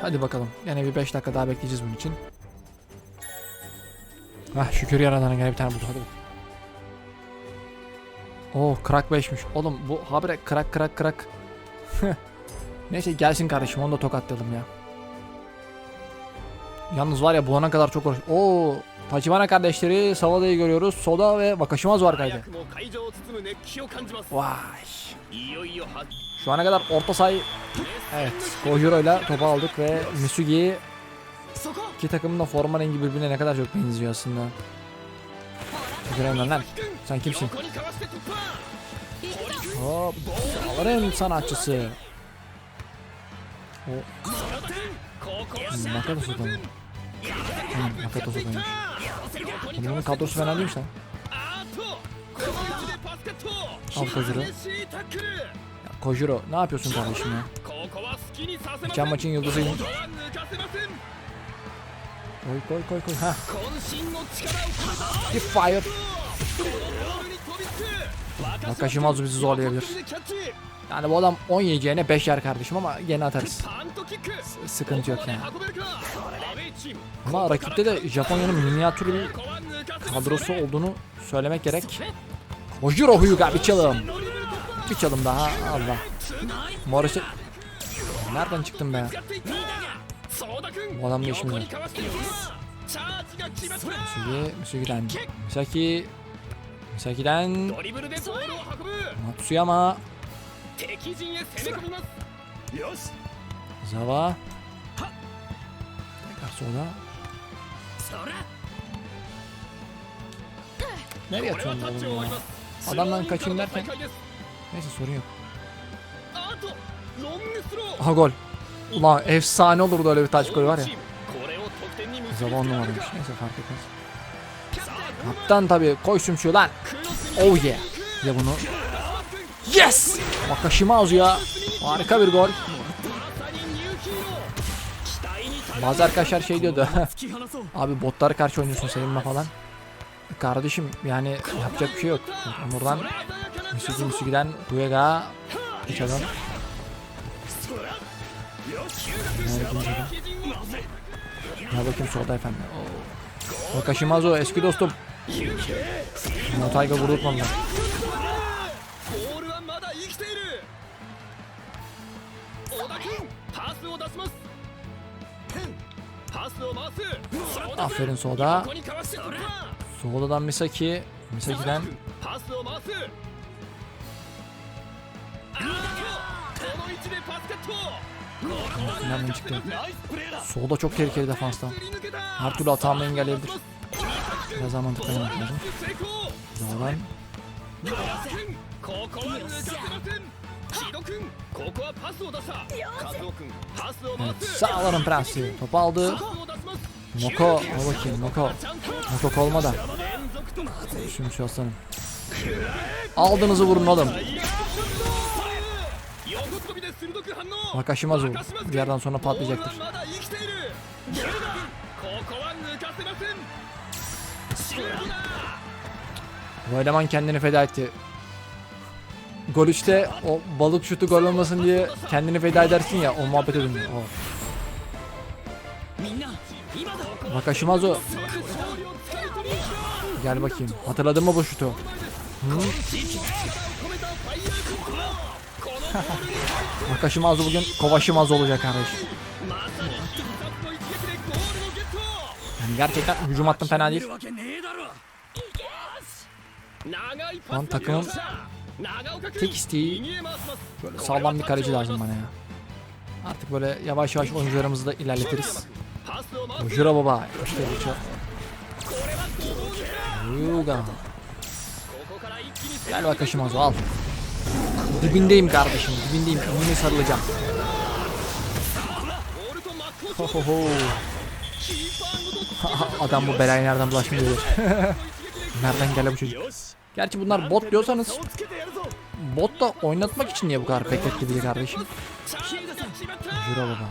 Hadi bakalım. Yani bir 5 dakika daha bekleyeceğiz bunun için. Ah şükür yaradan gene bir tane buldu. Hadi bakalım. Oo krak 5'miş. Oğlum bu habire krak krak krak. Neyse gelsin kardeşim onu da tokatlayalım ya. Yalnız var ya bu ana kadar çok uğraş. Oo Tachibana kardeşleri Savada'yı görüyoruz. Soda ve Vakashimaz var kaydı. Vay. Şu ana kadar orta sayı Evet. Kojiro ile topu aldık ve Misugi iki takımın da forma rengi birbirine ne kadar çok benziyor aslında. Kojiro lan. Sen kimsin? Hop. Alırım sanatçısı. O. Nakato Soto'nun. Hmm, Nakato Soto'nun. Bunun kadrosu fena değilmiş lan. Al Kojiro. Kojiro ne yapıyorsun kardeşim ya? Geçen maçın yıldızı. Oy koy koy koy. Ha. Bir fire. Nakashimazu bizi zorlayabilir. Yani bu adam 10 yiyeceğine 5 yer kardeşim ama gene atarız. S sıkıntı yok yani. Ama rakipte de Japonya'nın minyatür bir kadrosu olduğunu söylemek gerek. Kojiro Hyuga bir çalım. Bir çalım daha Allah. Morrison Nereden çıktım ben? Bu adam da işim var. Müsugi, Müsugi'den. Misaki. Misaki'den. Matsuyama. Zawa. Tekrar sola. Nereye atıyorsun oğlum? Adamdan kaçayım derken. Neyse sorun yok. Aha gol. Ulan efsane olurdu öyle bir taç golü var ya. Zavallı numaraymış. Şey, neyse fark etmez. Kaptan tabii koy sümçüyor lan. Oh yeah. Ya bunu. Yes! Wakashimazu ya. Harika bir gol. Bazı arkadaşlar şey diyordu. Abi botlara karşı oynuyorsun seninle falan. Kardeşim yani yapacak bir şey yok. Buradan Misugi Misugi'den Uega İçeriden Ha bakayım solda efendim. Oo. Kaşımazo eski dostum. Montayga vurduk onunla. Aferin Soda. Soda'dan Misaki. Misaki'den. Nereden çıktı? Solda çok tehlikeli defanstan. Her türlü hatamı engelleyebilir. Biraz zaman tutamamak lazım. Zavan. Evet, sağlarım prensi. Top aldı. Moko, o bakayım Moko. Moko kolma. Şimdi şu aslanım. Aldığınızı vurun oğlum. Makashima Zul. Bir yerden sonra patlayacaktır. Bu kendini feda etti. Gol 3'te o balık şutu gol olmasın diye kendini feda edersin ya o muhabbet edin. O. Makashimazo. Gel bakayım. Hatırladın mı bu şutu? Hı? Akaşımaz bugün kovaşımaz olacak kardeşim. Yani gerçekten hücum hattım fena değil. Şu an tek isteği böyle sağlam bir kaleci lazım bana ya. Artık böyle yavaş yavaş oyuncularımızı da ilerletiriz. Jura baba. İşte Yuga. Gel bak Kaşimazo al. Dibindeyim kardeşim. Dibindeyim. Yine sarılacağım. Ho ho ho. Adam bu belayı nereden bulaşmıyor? nereden geldi bu çocuk? Gerçi bunlar bot diyorsanız bot da oynatmak için niye bu kadar bekletti bile kardeşim? Jura baba.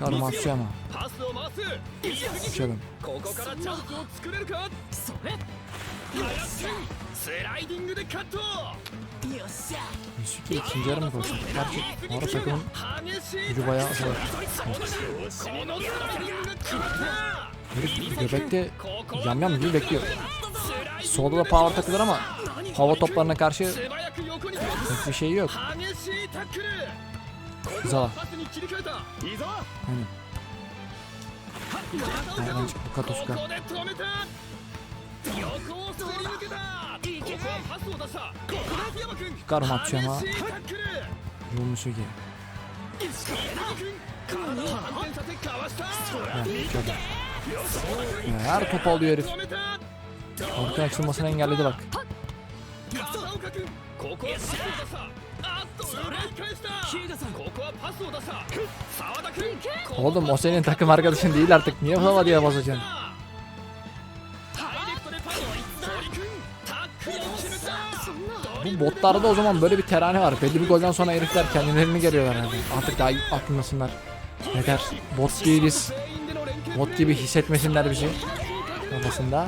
Karu Matsuyama. パスを回すいい Uçalım. ここからチャンスを作れるかそれ林君 スライディングでカット Yusuke ikinci yarı mı koştu? Gerçi Moro takımın 激しい gücü bayağı zor. このスライディングが決まった Herif göbekte yamyam gibi bekliyor. Solda da power takılır ama hava toplarına karşı 素早く横に pek bir şey yok. 激しいタックルここ Zawa. はパスに切り替えたいいぞ Aynen. Nereden çıktı bu こ Katosuka? こで止めた横をすり抜けたここはパスを出したここで檜山君 Hikaru atıyor ama 激しいタックル Yomusugi. 檜山君体を反転させかわした Evet, şöyle. Ya, her top alıyor herif. 止めた Orta açılmasını engelledi bak. Oğlum o senin takım arkadaşın değil artık. Niye hava diye basacaksın? Bu botlarda o zaman böyle bir terane var. Belli bir golden sonra herifler kendilerini geliyorlar yani. Artık daha aklındasınlar. Ne der? Bot değiliz. Bot gibi hissetmesinler bizi. Kafasında.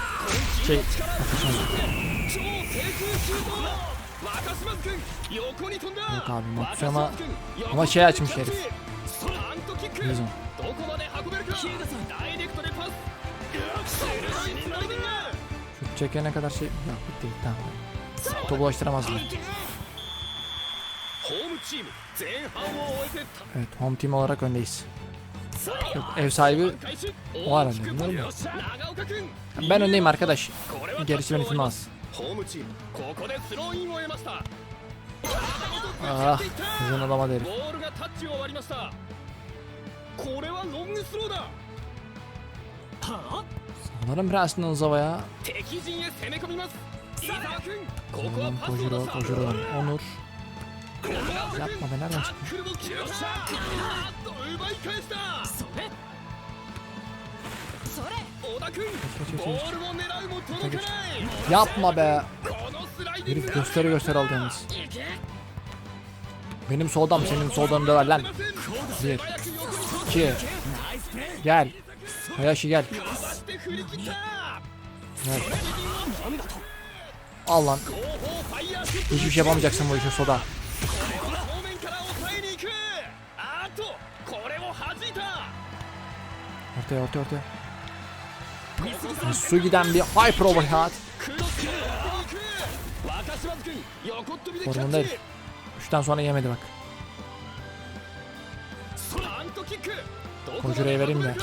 ちょいなんか松山 ama şey, şey açmış herif. Yüzüm Şut çekene kadar şey Ya bitti tamam Topu ulaştıramazlar Evet home team olarak öndeyiz. Yok, ev sahibi o arandı anladın mı? Ben öndeyim arkadaş. Gerisi beni tutmaz. Ah, uzun adama derim. これはロングスローだはあ Sanırım biraz Nozava ya. Sanırım Kojiro, Kojiro, Onur. Yapma be nereden çıktın? çıktı? ックルも決めましたあっと奪い返した小田君ボールを狙うも届かない Yapma be. このスライディン Herif グ gösteri gösteri aldı yalnız. Benim soldam senin soldanı döver lan. Bir, iki. Gel. Hayashi gel. して振り切った Gel. Al lan. 後方ファイヤーシュット Hiçbir şey yapamayacaksın bu işe soda. Ortaya ortaya ortaya. Su giden bir hyper overhead. Ormanda herif. Üçten sonra yemedi bak. Kocura'ya vereyim de.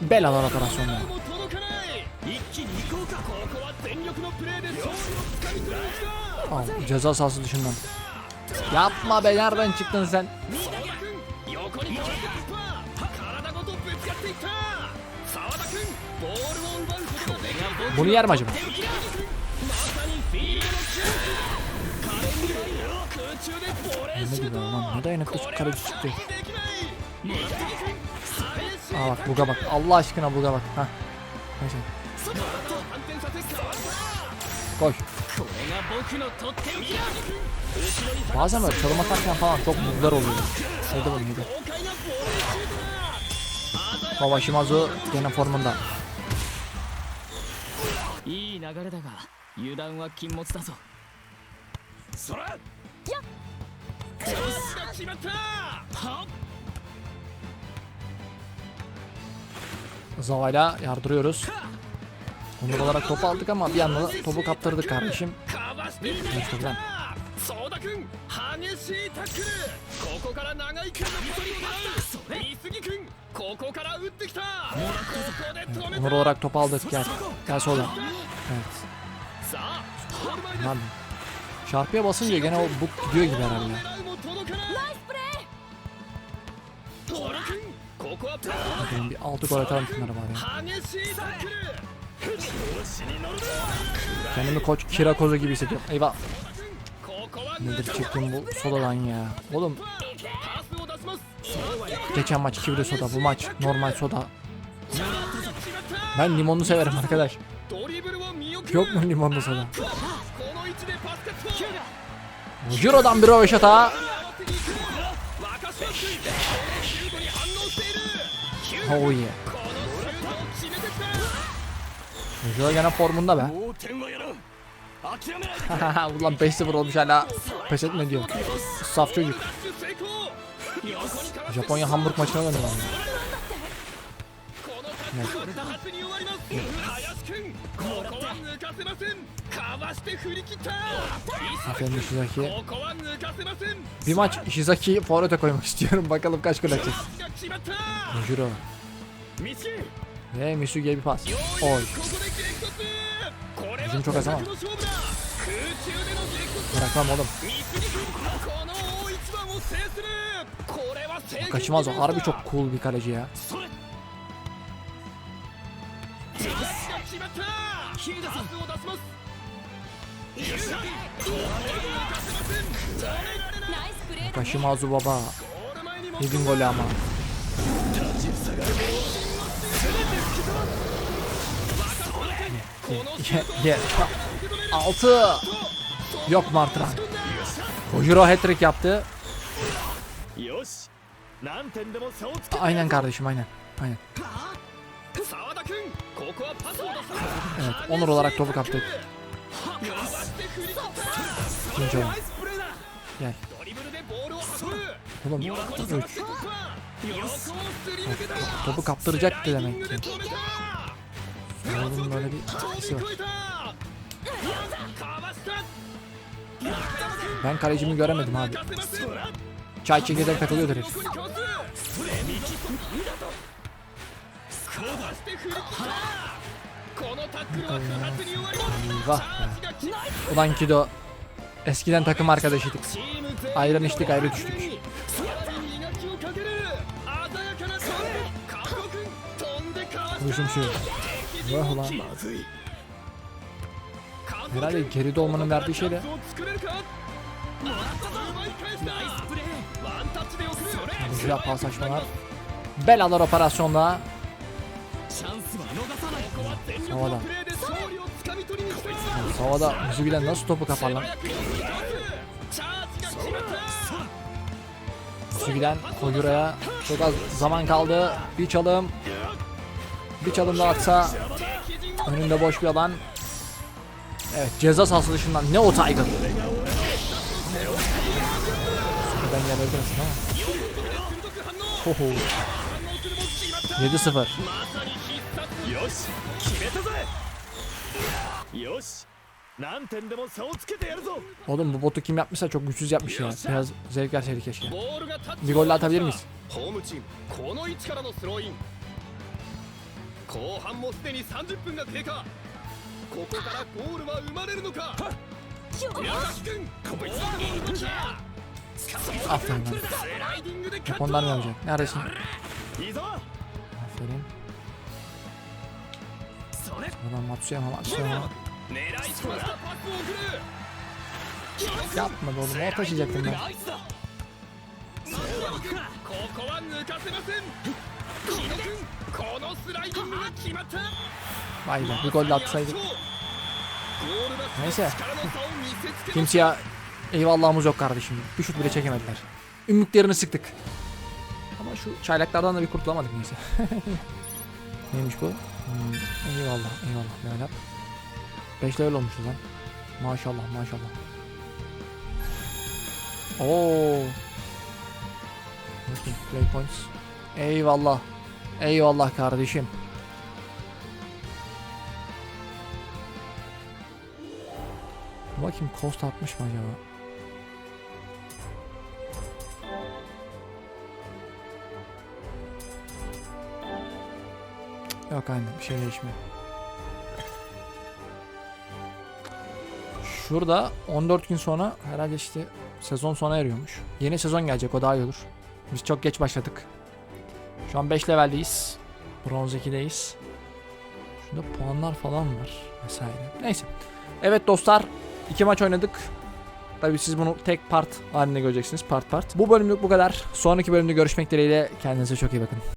Bela Belalar operasyonları. Al, ceza sahası dışından. Yapma be nereden çıktın sen? Bunu yer mi acaba? Ne gibi lan? Ne dayanıklı şu kaleci çıktı? Aa bak buga bak. Allah aşkına buga bak. Ha. Koş. を反転させかわした koy. これが僕のとっておきだ後ろに Bazen böyle çalım atarken falan çok buglar oluyor. Şeyde bu neydi? 豪快なボレーシュートだ Baba Shimazu gene formunda. いい流れだが油断は禁物だぞそらやっクロスが決まったは Zava'yla yardırıyoruz. Onur olarak topu aldık ama bir anda topu kaptırdık kardeşim. Problem. Onur olarak topu aldık gel. Gel sola. Evet. Hadi. Şarpıya basınca gene o bu gidiyor gibi herhalde. Bakalım bir altı gol atalım şunlara bari. Kendimi koç Kira kirakozu gibi hissediyorum. Eyvah. Nedir çıktım bu sodadan ya. Oğlum. Geçen maç kibri soda bu maç normal soda. Ben limonlu severim arkadaş. Yok mu limonlu soda? Jiro'dan bir röveş hata. Oh yeah. Joe gene formunda be. Ulan 5-0 olmuş hala pes etme diyorum. Saf çocuk. Japonya Hamburg maçına döndü lan. Efendim Shizaki. Bir maç Shizaki forvete koymak istiyorum. Bakalım kaç gol atacak. Juro. Ve Misugi'ye bir pas. Oy. Bizim çok az ama. Bırakmam oğlum. Kaçmaz o. Harbi çok cool bir kaleci ya. Kaşimazu baba. Bizim golü ama. Ye, ye. Altı. Yok Martran. Kojiro hat-trick yaptı. Aynen kardeşim aynen. Aynen. Evet, onur olarak topu kaptık. İkinci oyun. Gel. Oğlum. Topu kaptıracaktı demek ki. Bunun böyle bir etkisi var. Ben kalecimi göremedim abi. Çay çekirdeği takılıyordur herif. Eyvah Ulan Kido. Eskiden takım arkadaşıydık. Ayran içtik ayrı düştük. Kılıcım şey. Vah ulan. Herhalde geride olmanın verdiği şey de. Güzel paslaşmalar. Belalar operasyonla. Havada. Havada Muzugi'den nasıl topu kapar lan? Muzugi'den Kogura'ya çok az zaman kaldı. Bir çalım. Bir çalım daha atsa önünde boş bir alan. Evet ceza sahası dışından ne o Tiger. Ben yanabilirsin ama. Hoho. 7-0. Oğlum bu botu kim yapmışsa çok güçsüz yapmış ya. Biraz zevk verseydi keşke. Bir gol daha atabilir miyiz? 後半もすでに30分が経過。ここからゴールは生まれるのか？こだ、のじ。ま松山。は。い。や、まあ、どうぞ、もう少しじゃ、ここは抜かせません。Vay be bir gol de atsaydık. Neyse. Kimseye eyvallahımız yok kardeşim. Bir şut bile çekemediler. Ümlüklerini sıktık. Ama şu çaylaklardan da bir kurtulamadık neyse. Neymiş bu? Hmm, eyvallah eyvallah Mevlam. 5 level olmuşuz lan. Maşallah maşallah. Oo. Play points. Eyvallah. Eyvallah kardeşim. Bakayım cost atmış mı acaba? Yok aynen bir şey değişmiyor. Şurada 14 gün sonra herhalde işte sezon sona eriyormuş. Yeni sezon gelecek o daha iyi olur. Biz çok geç başladık. Şu an 5 leveldeyiz. Bronz 2'deyiz. Şurada puanlar falan var vesaire. Neyse. Evet dostlar iki maç oynadık. Tabii siz bunu tek part halinde göreceksiniz part part. Bu bölümlük bu kadar. Sonraki bölümde görüşmek dileğiyle kendinize çok iyi bakın.